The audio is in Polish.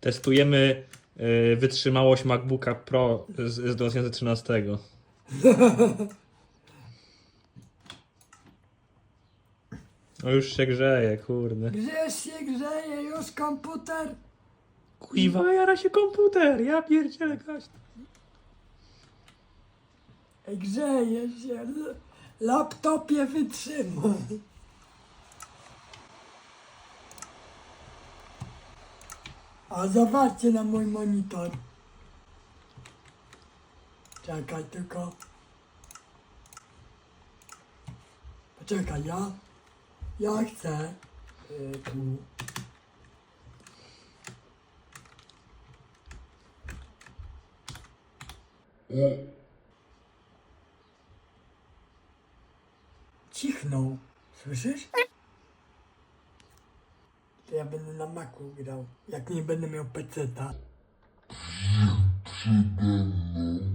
Testujemy y, wytrzymałość MacBooka Pro z, z 2013. No już się grzeje, kurde. Gdzieś się grzeje już komputer? Kuiwa, jara się komputer, ja pierdzielę gaś. Grzeje się. Laptopie wytrzyma. A zobaczcie na mój monitor. Czekaj tylko. Poczekaj, ja, ja chcę y, tu. Cichnął. Słyszysz? To ja będę na maku grał, jak nie będę miał peceta. Przede